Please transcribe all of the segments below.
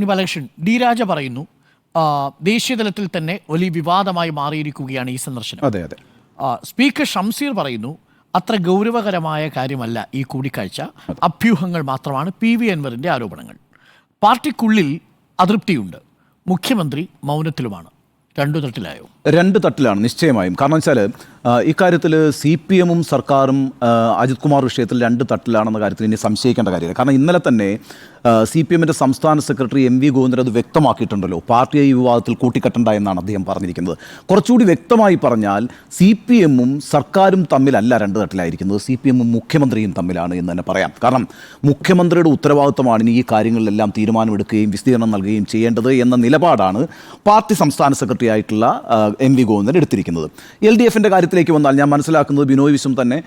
ഇനി ബാലകൃഷ്ണൻ ഡി രാജ പറയുന്നു ദേശീയ ദേശീയതലത്തിൽ തന്നെ വലിയ വിവാദമായി മാറിയിരിക്കുകയാണ് ഈ സന്ദർശനം. അതെ അതെ. സ്പീക്കർ ഷംസീർ പറയുന്നു അത്ര ഗൗരവകരമായ കാര്യമല്ല ഈ കൂടിക്കാഴ്ച. അഭ്യൂഹങ്ങൾ മാത്രമാണ് പി വി അൻവറിന്റെ ആരോപണങ്ങൾ. പാർട്ടിക്കുള്ളിൽ അതൃപ്തിയുണ്ട്. മുഖ്യമന്ത്രി മൗനത്തിലുമാണ്. രണ്ടു തട്ടിലായോ? രണ്ട് തട്ടിലാണ് നിശ്ചയമായും. കാരണം വെച്ചാൽ ഇക്കാര്യത്തിൽ സി പി എമ്മും സർക്കാരും അജിത് കുമാർ വിഷയത്തിൽ രണ്ട് തട്ടിലാണെന്ന കാര്യത്തിൽ ഇനി സംശയിക്കേണ്ട കാര്യമില്ല. കാരണം ഇന്നലെ തന്നെ സി പി എമ്മിന്റെ സംസ്ഥാന സെക്രട്ടറി എം വി ഗോവിന്ദൻ അത് വ്യക്തമാക്കിയിട്ടുണ്ടല്ലോ. പാർട്ടിയെ ഈ വിവാദത്തിൽ കൂട്ടിക്കെട്ടണ്ട എന്നാണ് അദ്ദേഹം പറഞ്ഞിരിക്കുന്നത്. കുറച്ചുകൂടി വ്യക്തമായി പറഞ്ഞാൽ സി പി എമ്മും സർക്കാരും തമ്മിലല്ല രണ്ട് തട്ടിലായിരിക്കുന്നത്. സി പി എമ്മും മുഖ്യമന്ത്രിയും തമ്മിലാണ് എന്ന് തന്നെ പറയാം. കാരണം മുഖ്യമന്ത്രിയുടെ ഉത്തരവാദിത്തമാണ് ഇനി ഈ കാര്യങ്ങളിലെല്ലാം തീരുമാനമെടുക്കുകയും വിസ്തീർണം നൽകുകയും ചെയ്യേണ്ടത് എന്ന നിലപാടാണ് പാർട്ടി സംസ്ഥാന സെക്രട്ടറി ആയിട്ടുള്ള എം വി ഗോവിന്ദൻ എടുത്തിരിക്കുന്നത്. എൽ ഡി എഫിന്റെ കാര്യത്തിലേക്ക് വന്നാൽ ഞാൻ മനസ്സിലാക്കുന്നത് ബിനോയ് വിശ്വം തന്നെ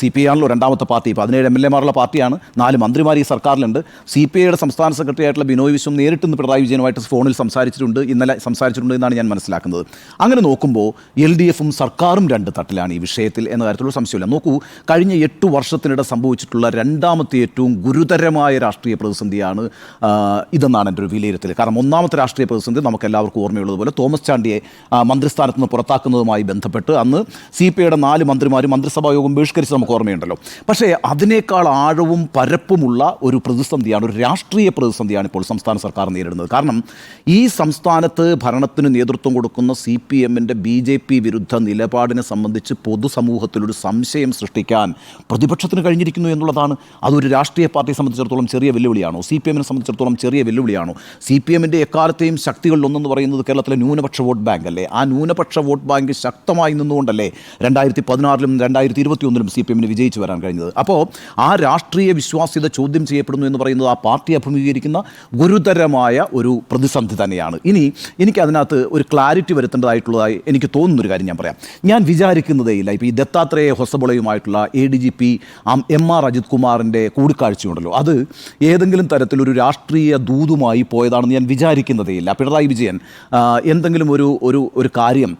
സി പി ആണല്ലോ രണ്ടാമത്തെ പാർട്ടി. പതിനേഴ് എം എൽ എമാരുള്ള പാർട്ടിയാണ്. നാല് മന്ത്രിമാർ ഈ സർക്കാരിലുണ്ട്. സി പി ഐയുടെ സംസ്ഥാന സെക്രട്ടറി ആയിട്ടുള്ള ബിനോയ് വിശ്വം നേരിട്ട് ഇന്ന് പിണറായി വിജയനുമായിട്ട് ഫോണിൽ സംസാരിച്ചിട്ടുണ്ട് ഇന്നലെ സംസാരിച്ചിട്ടുണ്ട് എന്നാണ് ഞാൻ മനസ്സിലാക്കുന്നത്. അങ്ങനെ നോക്കുമ്പോൾ എൽ ഡി എഫും സർക്കാരും രണ്ട് തട്ടിലാണ് ഈ വിഷയത്തിൽ എന്ന കാര്യത്തിലുള്ള സംശയമില്ല. നോക്കൂ കഴിഞ്ഞ എട്ട് വർഷത്തിനിടെ സംഭവിച്ചിട്ടുള്ള രണ്ടാമത്തെ ഏറ്റവും ഗുരുതരമായ രാഷ്ട്രീയ പ്രതിസന്ധിയാണ് ഇതെന്നാണ് എന്റെ ഒരു വിലയിരുത്തൽ. കാരണം ഒന്നാമത്തെ രാഷ്ട്രീയ പ്രതിസന്ധി നമുക്ക് എല്ലാവർക്കും ഓർമ്മയുള്ളതുപോലെ തോമസ് ചാണ്ടിയെ മന്ത്രിസ്ഥാനത്ത് നിന്ന് പുറത്താക്കുന്നതുമായി ബന്ധപ്പെട്ട് അന്ന് സി പി ഐയുടെ നാല് മന്ത്രിമാരും മന്ത്രിസഭാ യോഗം ബഹിഷ്കരിച്ച് നമുക്ക് ഓർമ്മയുണ്ടല്ലോ. പക്ഷേ അതിനേക്കാൾ ആഴവും പരപ്പുമുള്ള ഒരു പ്രതിസന്ധിയാണ് ഒരു രാഷ്ട്രീയ പ്രതിസന്ധിയാണ് ഇപ്പോൾ സംസ്ഥാന സർക്കാർ നേരിടുന്നത്. കാരണം ഈ സംസ്ഥാനത്ത് ഭരണത്തിന് നേതൃത്വം കൊടുക്കുന്ന സി പി എമ്മിന്റെ ബി ജെ പി വിരുദ്ധ നിലപാടിനെ സംബന്ധിച്ച് പൊതുസമൂഹത്തിലൊരു സംശയം സൃഷ്ടിക്കാൻ പ്രതിപക്ഷത്തിന് കഴിഞ്ഞിരിക്കുന്നു എന്നുള്ളതാണ്. അതൊരു രാഷ്ട്രീയ പാർട്ടിയെ സംബന്ധിച്ചിടത്തോളം ചെറിയ വെല്ലുവിളിയാണോ? സി പി എമ്മിനെ സംബന്ധിച്ചിടത്തോളം ചെറിയ വെല്ലുവിളിയാണോ? സി പി എമ്മിന്റെ എക്കാലത്തെയും ശക്തികളിലൊന്നെന്ന് പറയുന്നത് കേരളത്തിലെ ന്യൂനപക്ഷ വോട്ട് ബാങ്ക് അല്ലേ? ആ ന്യൂനപക്ഷ വോട്ട് ബാങ്ക് ശക്തമായി നിന്നുകൊണ്ടല്ലേ രണ്ടായിരത്തി പതിനാറിലും രണ്ടായിരത്തി ഇരുപത്തി ഒന്നിലും സി പി എമ്മിന് വിജയിച്ചു വരാൻ കഴിഞ്ഞത്. അപ്പോൾ ആ രാഷ്ട്രീയ വിശ്വാസ്യത ചോദ്യം ചെയ്യപ്പെടുന്നു എന്ന് പറയുന്നത് ആ പാർട്ടി അഭിമുഖീകരിക്കുന്ന ഗുരുതരമായ ഒരു പ്രതിസന്ധി തന്നെയാണ്. ഇനി എനിക്ക് അതിനകത്ത് ഒരു ക്ലാരിറ്റി വരുത്തേണ്ടതായിട്ടുള്ളതായി എനിക്ക് തോന്നുന്നൊരു കാര്യം ഞാൻ പറയാം. ഞാൻ വിചാരിക്കുന്നതേ ഇല്ല. ഇപ്പോൾ ഈ Dattatreya ഹൊസബളയുമായിട്ടുള്ള A D G P M R Ajith കുമാറിന്റെ കൂടിക്കാഴ്ചയുണ്ടല്ലോ. അത് ഏതെങ്കിലും തരത്തിലൊരു രാഷ്ട്രീയ ദൂതുമായി പോയതാണെന്ന് ഞാൻ വിചാരിക്കുന്നതേ ഇല്ല. പിണറായി വിജയൻ എന്തെങ്കിലും ഒരു ഒരു ഒരു കാര്യം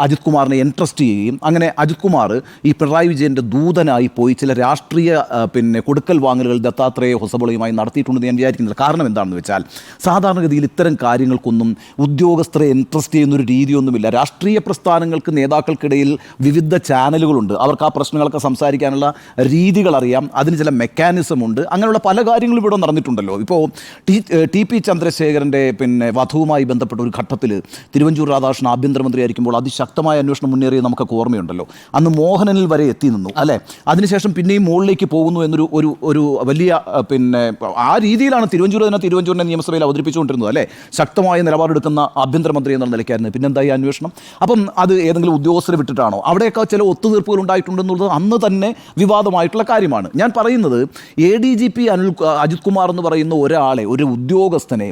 അജിത് കുമാറിനെ ഇൻട്രസ്റ്റ് ചെയ്യുകയും അങ്ങനെ അജിത് കുമാർ ഈ പിണറായി വിജയന്റെ ദൂതനായി പോയി ചില രാഷ്ട്രീയ പിന്നെ കൊടുക്കൽ വാങ്ങലുകൾ ദത്താത്രേയ ഹൊസബളയുമായി നടത്തിയിട്ടുണ്ടെന്ന് ഞാൻ വിചാരിക്കുന്നില്ല. കാരണം എന്താണെന്ന് വെച്ചാൽ സാധാരണഗതിയിൽ ഇത്തരം കാര്യങ്ങൾക്കൊന്നും ഉദ്യോഗസ്ഥരെ ഇൻട്രസ്റ്റ് ചെയ്യുന്ന ഒരു രീതിയൊന്നുമില്ല. രാഷ്ട്രീയ പ്രസ്ഥാനങ്ങൾക്ക് നേതാക്കൾക്കിടയിൽ വിവിധ ചാനലുകളുണ്ട് അവർക്ക് ആ പ്രശ്നങ്ങളൊക്കെ സംസാരിക്കാനുള്ള രീതികൾ അറിയാം. അതിന് ചില മെക്കാനിസം ഉണ്ട്. അങ്ങനെയുള്ള പല കാര്യങ്ങളും ഇവിടെ നടന്നിട്ടുണ്ടല്ലോ. ഇപ്പോൾ ടി ടി പി ചന്ദ്രശേഖരന്റെ പിന്നെ വധവുമായി ബന്ധപ്പെട്ട ഒരു ഘട്ടത്തിൽ തിരുവഞ്ചൂർ രാധാകൃഷ്ണൻ ആഭ്യന്തരമന്ത്രി ആയിരിക്കുമ്പോൾ അതിശക്തമായ അന്വേഷണം മുന്നേറിയ നമുക്കൊക്കെ ഓർമ്മയുണ്ടല്ലോ. അന്ന് മോഹനനിൽ വരെ എത്തി നിന്നു അല്ലേ? അതിനുശേഷം പിന്നെയും മുകളിലേക്ക് പോകുന്നു എന്നൊരു ഒരു ഒരു വലിയ പിന്നെ ആ രീതിയിലാണ് തിരുവഞ്ചൂർ തന്നെ തിരുവഞ്ചൂരിനെ നിയമസഭയിൽ അവതരിപ്പിച്ചുകൊണ്ടിരുന്നത് അല്ലേ? ശക്തമായ നിലപാടെടുക്കുന്ന ആഭ്യന്തരമന്ത്രി എന്നുള്ള നിലയ്ക്കായിരുന്നു. പിന്നെന്തായി അന്വേഷണം? അപ്പം അത് ഏതെങ്കിലും ഉദ്യോഗസ്ഥരെ വിട്ടിട്ടാണോ? അവിടെയൊക്കെ ചില ഒത്തുതീർപ്പുകൾ ഉണ്ടായിട്ടുണ്ടെന്നുള്ളത് അന്ന് തന്നെ വിവാദമായിട്ടുള്ള കാര്യമാണ്. ഞാൻ പറയുന്നത് A D G P Anil Ajith Kumar എന്ന് പറയുന്ന ഒരാളെ ഒരു ഉദ്യോഗസ്ഥനെ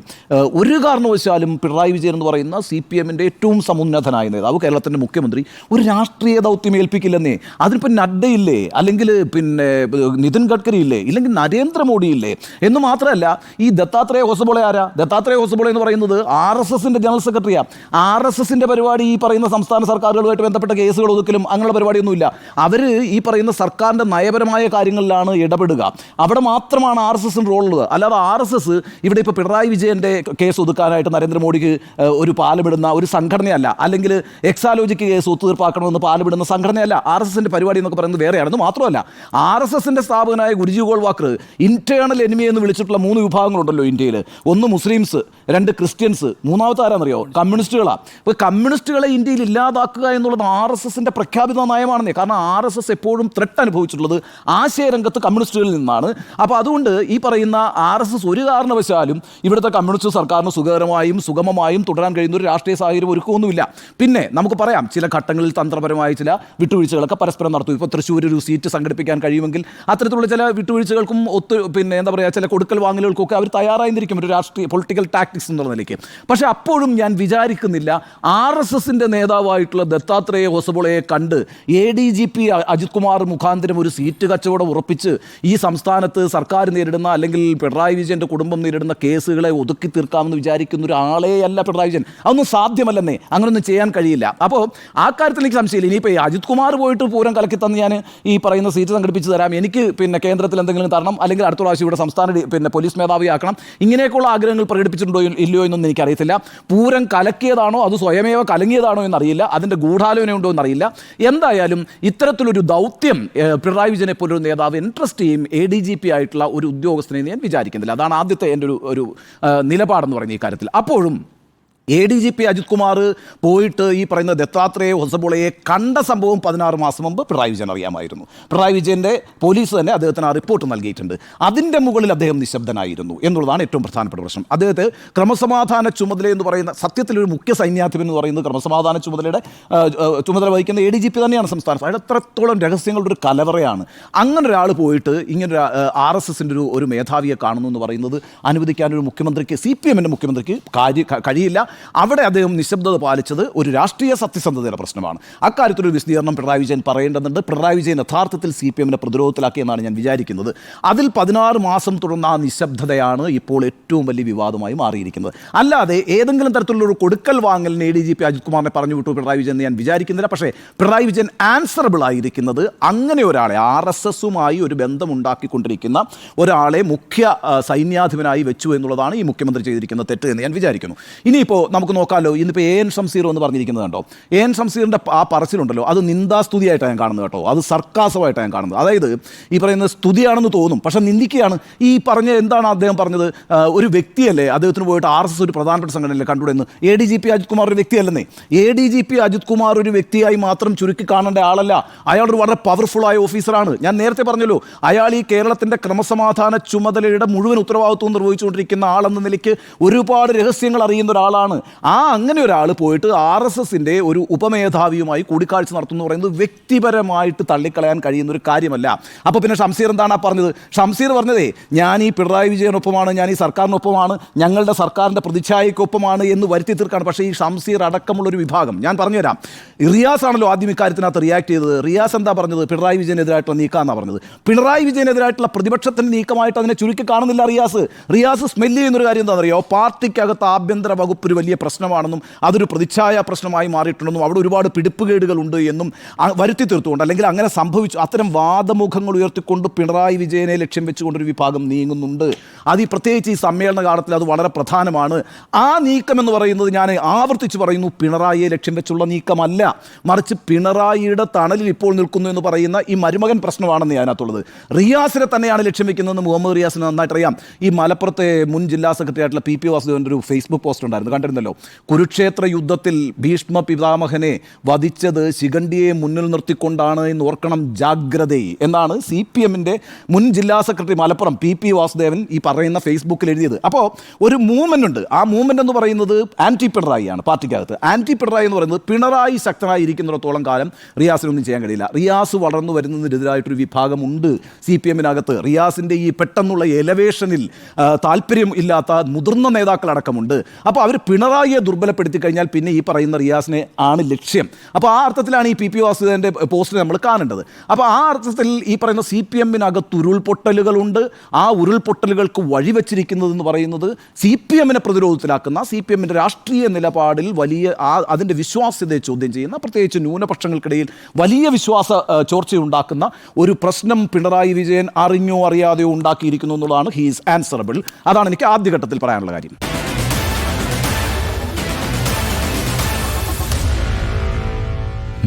ഒരു കാരണവശാലും പിണറായി വിജയൻ എന്ന് പറയുന്ന സി പി എമ്മിന്റെ ഏറ്റവും സമുന്നതനായ നേതാവ് കേരളത്തിന്റെ മുഖ്യമന്ത്രി ഒരു രാഷ്ട്രീയ ദൗത്യം ഏൽപ്പിക്കില്ലെന്നേ അതിനിപ്പോൾ നഡ്ഡയില്ലേ? അല്ലെങ്കിൽ പിന്നെ നിതിൻ ഗഡ്കരി ഇല്ലേ ഇല്ലെങ്കിൽ നരേന്ദ്രമോദി ഇല്ലേ എന്ന് മാത്രമല്ല ഈ ദത്താത്രേയ ഹോസബോളെ ആരാ? ദത്താത്രേയ ഹോസബോളെ എന്ന് പറയുന്നത് ആർ എസ് എസിന്റെ ജനറൽ സെക്രട്ടറിയാണ് ആർ എസ് എസിന്റെ പരിപാടി ഈ പറയുന്ന സംസ്ഥാന സർക്കാരുകളുമായിട്ട് ബന്ധപ്പെട്ട കേസുകൾ ഒതുക്കലും അങ്ങനെയുള്ള പരിപാടിയൊന്നുമില്ല. അവർ ഈ പറയുന്ന സർക്കാരിന്റെ നയപരമായ കാര്യങ്ങളിലാണ് ഇടപെടുക. അവിടെ മാത്രമാണ് ആർ എസ് എസിന് റോളുള്ളത്. അല്ലാതെ ആർ എസ് എസ് ഇവിടെ ഇപ്പോൾ പിണറായി വിജയന്റെ കേസ് ഒതുക്കാനായിട്ട് നരേന്ദ്രമോദിക്ക് ഒരു പാലമിടുന്ന ഒരു സംഘടനയല്ല. അല്ലെങ്കിൽ എക്സാലോജിക്ക് കേസ് ഒത്തുതീർപ്പാക്കണമെന്ന് പാലമിടുന്ന സംഘടനയല്ല. ആർ എസ് എസിന്റെ പരിപാടി എന്നൊക്കെ പറയുന്നത് വേറെയാണെന്ന് മാത്രമല്ല ആർ എസ് എസിന്റെ സ്ഥാപകനായ ഗുരുജി ഗോൾവാക്കർ ഇന്റേണൽ എനിമി എന്ന് വിളിച്ചിട്ടുള്ള മൂന്ന് വിഭാഗങ്ങളുണ്ടല്ലോ ഇന്ത്യയിൽ ഒന്ന് മുസ്ലിംസ് രണ്ട് ക്രിസ്ത്യൻസ് മൂന്നാമത്തെ ആരാന്നറിയോ? കമ്മ്യൂണിസ്റ്റുകളാണ് അപ്പോൾ കമ്മ്യൂണിസ്റ്റുകളെ ഇന്ത്യയിൽ ഇല്ലാതാക്കുക എന്നുള്ളത് ആർ എസ് എസിന്റെ പ്രഖ്യാപിത നയമാണെന്നേ. കാരണം ആർ എസ് എസ് എപ്പോഴും ത്രെട്ട് അനുഭവിച്ചിട്ടുള്ളത് ആശയരംഗത്ത് കമ്മ്യൂണിസ്റ്റുകളിൽ നിന്നാണ്. അപ്പോൾ അതുകൊണ്ട് ഈ പറയുന്ന ആർ എസ് എസ് ഒരു കാരണവശാലും ഇവിടുത്തെ കമ്മ്യൂണിസ്റ്റ് സർക്കാരിന് സുഖകരമായും സുഗമമായും തുടരാൻ കഴിയുന്ന ഒരു രാഷ്ട്രീയ സാഹചര്യം ഒരുക്കമൊന്നുമില്ല പിന്നെ നമുക്ക് പറയാം ചില ഘട്ടങ്ങളിൽ തന്ത്രപരമായ ചില വിട്ടുവീഴ്ചകളൊക്കെ പരസ്പരം നടത്തും. ഇപ്പോൾ തൃശ്ശൂർ ഒരു സീറ്റ് സംഘടിപ്പിക്കാൻ കഴിയുമെങ്കിൽ അത്തരത്തിലുള്ള ചില വിട്ടുവീഴ്ചകൾക്കും ഒത്തു പിന്നെ എന്താ പറയുക ചില കൊടുക്കൽ വാങ്ങലുകൾക്കൊക്കെ അവർ തയ്യാറായിരിക്കും ഒരു രാഷ്ട്രീയ പൊളിറ്റിക്കൽ ടാക്ടിക്സ് എന്നുള്ള നിലയ്ക്ക്. പക്ഷേ അപ്പോഴും ഞാൻ വിചാരിക്കുന്നില്ല ആർ എസ് എസിന്റെ നേതാവായിട്ടുള്ള ദത്താത്രേയ ഹൊസബോളയെ കണ്ട് A D G P Ajith Kumar മുഖാന്തരം ഒരു സീറ്റ് കച്ചവടം ഉറപ്പിച്ച് ഈ സംസ്ഥാനത്ത് സർക്കാർ നേരിടുന്ന അല്ലെങ്കിൽ പിണറായി വിജയന്റെ കുടുംബം നേരിടുന്ന കേസുകളെ ഒതുക്കി തീർക്കാമെന്ന് വിചാരിക്കുന്ന ഒരാളെയല്ല പിണറായി വിജയൻ. അതൊന്നും സാധ്യമല്ലെന്നേ അങ്ങനൊന്നും ചെയ്യാൻ കഴിയില്ല. അപ്പോൾ ആ കാര്യത്തിൽ എനിക്ക് സംശയമില്ല. ഇനിയിപ്പോൾ അജിത് കുമാർ പോയിട്ട് പൂരം കലക്കി തന്ന് ഞാൻ ഈ പറയുന്ന സീറ്റ് സംഘടിപ്പിച്ച് തരാം. എനിക്ക് പിന്നെ കേന്ദ്രത്തിൽ എന്തെങ്കിലും തരണം അല്ലെങ്കിൽ അടുത്ത പ്രാവശ്യം ഇവിടെ സംസ്ഥാന പിന്നെ പോലീസ് മേധാവിയാക്കണം. ഇങ്ങനെയൊക്കെയുള്ള ആഗ്രഹങ്ങൾ പ്രകടിപ്പിച്ചിട്ടുണ്ടോ ഇല്ലയോ എന്നൊന്നും എനിക്കറിയത്തില്ല. പൂരം കലക്കിയതാണോ? അത് സ്വയമേവ കലങ്ങിയതാണോ എന്നറിയില്ല. അതിന്റെ ഗൂഢാലോചന ഉണ്ടോ എന്നറിയില്ല. എന്തായാലും ഇത്തരത്തിലൊരു ദൗത്യം പിണറായി വിജയനെ പോലൊരു നേതാവ് ഇൻട്രസ്റ്റ് ചെയ്യും എ ഡി ജി പി ആയിട്ടുള്ള ഒരു ഉദ്യോഗസ്ഥനെ ഞാൻ വിചാരിക്കുന്നില്ല. അതാണ് ആദ്യത്തെ എന്റെ ഒരു ഒരു നിലപാടെന്ന് പറയുന്ന ഈ കാര്യത്തിൽ. അപ്പോഴും A D G P Ajith Kumar പോയിട്ട് ഈ പറയുന്ന ദത്താത്രേയ ഹൊസബോളയെ കണ്ട സംഭവം പതിനാറ് മാസം മുമ്പ് പിണറായി വിജയൻ അറിയാമായിരുന്നു. പിണറായി വിജയന്റെ പോലീസ് തന്നെ അദ്ദേഹത്തിന് ആ റിപ്പോർട്ട് നൽകിയിട്ടുണ്ട്. അതിന്റെ മുകളിൽ അദ്ദേഹം നിശബ്ദനായിരുന്നു എന്നുള്ളതാണ് ഏറ്റവും പ്രധാനപ്പെട്ട പ്രശ്നം. അദ്ദേഹത്തെ ക്രമസമാധാന ചുമതല എന്ന് പറയുന്ന സത്യത്തിലൊരു മുഖ്യ സൈന്യാധിപൻ എന്ന് പറയുന്നത് ക്രമസമാധാന ചുമതലയുടെ ചുമതല വഹിക്കുന്ന എ ഡി ജി പി തന്നെയാണ് സംസ്ഥാനം അയാൾ എത്രത്തോളം രഹസ്യങ്ങളുടെ ഒരു കലവറയാണ്. അങ്ങനെ ഒരാൾ പോയിട്ട് ഇങ്ങനെ ആർ എസ് എസിന്റെ ഒരു ഒരു മേധാവിയെ കാണുന്നു എന്ന് പറയുന്നത് അനുവദിക്കാൻ ഒരു മുഖ്യമന്ത്രിക്ക് സി പി എമ്മിന്റെ മുഖ്യമന്ത്രിക്ക് കഴിയില്ല. അവിടെ അദ്ദേഹം നിശബ്ദത പാലിച്ചത് ഒരു രാഷ്ട്രീയ സത്യസന്ധതയുടെ പ്രശ്നമാണ്. അക്കാര്യത്തിലൊരു വിശദീകരണം പിണറായി വിജയൻ പറയേണ്ടതുണ്ട്. പിണറായി വിജയൻ യഥാർത്ഥത്തിൽ സി പി എമ്മിനെ പ്രതിരോധത്തിലാക്കിയെന്നാണ് ഞാൻ വിചാരിക്കുന്നത്. അതിൽ പതിനാറ് മാസം തുടർന്ന ആ നിശബ്ദതയാണ് ഇപ്പോൾ ഏറ്റവും വലിയ വിവാദമായി മാറിയിരിക്കുന്നത്. അല്ലാതെ ഏതെങ്കിലും തരത്തിലുള്ള ഒരു കൊടുക്കൽ വാങ്ങലിന് A D G P Ajith കുമാറിനെ പറഞ്ഞു വിട്ടു പിണറായി വിജയൻ എന്ന് ഞാൻ വിചാരിക്കുന്നില്ല. പക്ഷേ പിണറായി വിജയൻ ആൻസറബിൾ ആയിരിക്കുന്നത് അങ്ങനെ ഒരാളെ ആർ എസ് എസുമായി ഒരു ബന്ധമുണ്ടാക്കിക്കൊണ്ടിരിക്കുന്ന ഒരാളെ മുഖ്യ സൈന്യാധിപനായി വെച്ചു എന്നുള്ളതാണ് ഈ മുഖ്യമന്ത്രി ചെയ്തിരിക്കുന്ന തെറ്റ് എന്ന് ഞാൻ വിചാരിക്കുന്നു. ഇനിയിപ്പോൾ നമുക്ക് നോക്കാമല്ലോ ഇന്നിപ്പോൾ എ എൻ ഷംസീർ എന്ന് പറഞ്ഞിരിക്കുന്നത് കണ്ടോ? എ എൻ ഷംസീറിന്റെ ആ പറച്ചിലുണ്ടല്ലോ. അത് നിന്ദാസ്തുതിയായിട്ടാണ് ഞാൻ കാണുന്നത് കേട്ടോ. അത് സർക്കാസമായിട്ടാണ് ഞാൻ കാണുന്നത്. അതായത് ഈ പറയുന്നത് സ്തുതിയാണെന്ന് തോന്നും. പക്ഷേ നിന്ദിക്കുകയാണ് ഈ പറഞ്ഞ എന്താണ് അദ്ദേഹം പറഞ്ഞത്? ഒരു വ്യക്തിയല്ലേ? അദ്ദേഹത്തിന് പോയിട്ട് ആർ എസ് ഒരു പ്രധാനപ്പെട്ട സംഘടനയല്ലേ കണ്ടുകൂടെ എന്ന്. A D G P Ajith Kumar ഒരു വ്യക്തിയല്ലെന്നേ. A D G P Ajith Kumar ഒരു വ്യക്തിയായി മാത്രം ചുരുക്കി കാണേണ്ട ആളല്ല. അയാൾ ഒരു വളരെ പവർഫുൾ ആയ ഓഫീസറാണ്. ഞാൻ നേരത്തെ പറഞ്ഞല്ലോ അയാൾ ഈ കേരളത്തിന്റെ ക്രമസമാധാന ചുമതലയുടെ മുഴുവൻ ഉത്തരവാദിത്വം നിർവഹിച്ചുകൊണ്ടിരിക്കുന്ന ആളെന്ന നിലയ്ക്ക് ഒരുപാട് രഹസ്യങ്ങൾ അറിയുന്ന ഒരാളാണ്. ആ അങ്ങനെ ഒരാൾ പോയിട്ട് ആർ എസ് എസിന്റെ ഒരു ഉപമേധാവിയുമായി കൂടിക്കാഴ്ച നടത്തുന്നു പറയുന്നത് വ്യക്തിപരമായിട്ട് തള്ളിക്കളയാൻ കഴിയുന്ന ഒരു കാര്യമല്ല. അപ്പോൾ പിന്നെ ഷംസീർ എന്താണ് പറഞ്ഞത്? ഷംസീർ പറഞ്ഞതേ ഞാൻ ഈ പിണറായി വിജയനൊപ്പമാണ് ഞാൻ ഈ സർക്കാരിനൊപ്പമാണ് ഞങ്ങളുടെ സർക്കാരിന്റെ പ്രതിച്ഛായക്കൊപ്പമാണ് എന്ന് വരുത്തി തീർക്കാണ്. പക്ഷേ ഈ ഷംസീർ അടക്കമുള്ള ഒരു വിഭാഗം ഞാൻ പറഞ്ഞു പറഞ്ഞുതരാം. റിയാസ് ആണല്ലോ ആദ്യം ഇക്കാര്യത്തിനകത്ത് റിയാക്ട് ചെയ്തത്. റിയാസ് എന്താ പറഞ്ഞത്? പിണറായി വിജയനെതിരായിട്ടുള്ള നീക്കാന്നാണ് പറഞ്ഞത്. പിണറായി വിജയനെതിരായിട്ടുള്ള പ്രതിപക്ഷത്തിന്റെ നീക്കമായിട്ട് അതിനെ ചുരുക്കി കാണുന്നില്ല റിയാസ്. റിയാസ് സ്മെല്ല് ചെയ്യുന്നൊരു കാര്യം എന്താണെന്നറിയോ? പാർട്ടിക്കകത്ത് ആഭ്യന്തര വകുപ്പ് ഒരു വലിയ പ്രശ്നമാണെന്നും അതൊരു പ്രതിച്ഛായ പ്രശ്നമായി മാറിയിട്ടുണ്ടെന്നും അവിടെ ഒരുപാട് പിടിപ്പുകേടുകളുണ്ട് എന്നും വരുത്തി തീർത്തുകൊണ്ട് അല്ലെങ്കിൽ അങ്ങനെ സംഭവിച്ചു. അത്തരം വാദമുഖങ്ങൾ ഉയർത്തിക്കൊണ്ട് പിണറായി വിജയനെ ലക്ഷ്യം വെച്ചുകൊണ്ടൊരു വിഭാഗം നീങ്ങുന്നുണ്ട്. അത് ഈ പ്രത്യേകിച്ച് ഈ സമ്മേളന കാലത്തിൽ അത് വളരെ പ്രധാനമാണ്. ആ നീക്കം എന്ന് പറയുന്നത് ഞാൻ ആവർത്തിച്ച് പറയുന്നു പിണറായിയെ ലക്ഷ്യം വെച്ചുള്ള നീക്കമല്ല. മറിച്ച് പിണറായിയുടെ തണലിൽ ഇപ്പോൾ നിൽക്കുന്നു എന്ന് പറയുന്ന ഈ മരുമകൻ പ്രശ്നമാണെന്ന് അതിനകത്തുള്ളത് റിയാസിനെ തന്നെയാണ് ലക്ഷ്യം വെക്കുന്നതെന്ന് മുഹമ്മദ് റിയാസിന് നന്നായിട്ട് അറിയാം ഈ മലപ്പുറത്തെ മുൻ ജില്ലാ സെക്രട്ടറി ആയിട്ടുള്ള പി പി വാസുദേവന്റെ ഒരു ഫേസ്ബുക്ക് പോസ്റ്റ് ഉണ്ടായിരുന്നു കണ്ടിരുന്നല്ലോ. കുരുക്ഷേത്ര യുദ്ധത്തിൽ ഭീഷ്മ പിതാമഹനെ വധിച്ചത് ശിഖണ്ഡിയെ മുന്നിൽ നിർത്തിക്കൊണ്ടാണ് എന്ന് ഓർക്കണം ജാഗ്രതയെ എന്നാണ് സി പി എമ്മിന്റെ മുൻ ജില്ലാ secretary Malappuram P P Vasudevan ഈ പറയുന്ന ഫേസ്ബുക്കിൽ എഴുതിയത്. അപ്പോൾ ഒരു മൂവ്മെന്റ് ഉണ്ട്. ആ മൂവ്മെന്റ് എന്ന് പറയുന്നത് ആന്റി പിണറായിയാണ് പാർട്ടിക്കകത്ത്. ആന്റി പിണറായി എന്ന് പറയുന്നത് പിണറായി ശക്തനായി ഇരിക്കുന്നിടത്തോളം കാലം റിയാസിനൊന്നും ചെയ്യാൻ കഴിയില്ല. റിയാസ് വളർന്നു വരുന്നതിനെതിരായിട്ടൊരു വിഭാഗമുണ്ട് സി പി എമ്മിനകത്ത്. റിയാസിന്റെ ഈ പെട്ടെന്നുള്ള എലവേഷനിൽ താല്പര്യം ഇല്ലാത്ത മുതിർന്ന നേതാക്കളടക്കമുണ്ട് അപ്പോൾ അവർ പിണറായിയെ ദുർബലപ്പെടുത്തി കഴിഞ്ഞാൽ പിന്നെ ഈ പറയുന്ന റിയാസിനെ ആണ് ലക്ഷ്യം. അപ്പോൾ ആ അർത്ഥത്തിലാണ് ഈ പി പി വാസുദേവന്റെ പോസ്റ്റ് നമ്മൾ കാണേണ്ടത്. അപ്പോൾ ആ അർത്ഥത്തിൽ ഈ പറയുന്ന സി പി എമ്മിനകത്ത് ഉരുൾപൊട്ടലുകളുണ്ട്. ആ ഉരുൾപൊട്ടലുകൾക്ക് വഴിവെച്ചിരിക്കുന്നത് എന്ന് പറയുന്നത് സി പി എമ്മിനെ പ്രതിരോധത്തിലാക്കുന്ന സി പി എമ്മിന്റെ രാഷ്ട്രീയ നിലപാടിൽ വലിയ ആ അതിന്റെ വിശ്വാസ്യതയെ ചോദ്യം ചെയ്യുന്ന പ്രത്യേകിച്ച് ന്യൂനപക്ഷങ്ങൾക്കിടയിൽ വലിയ വിശ്വാസ ചോർച്ച ചോർച്ചയുണ്ടാക്കുന്ന ഒരു പ്രശ്നം പിണറായി വിജയൻ അറിഞ്ഞോ അറിയാതെയോ ഉണ്ടാക്കിയിരിക്കുന്നു എന്നുള്ളതാണ് ഹീസ് ആൻസറബിൾ അതാണ് എനിക്ക് ആദ്യഘട്ടത്തിൽ പറയാനുള്ള കാര്യം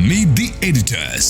Meet the editors.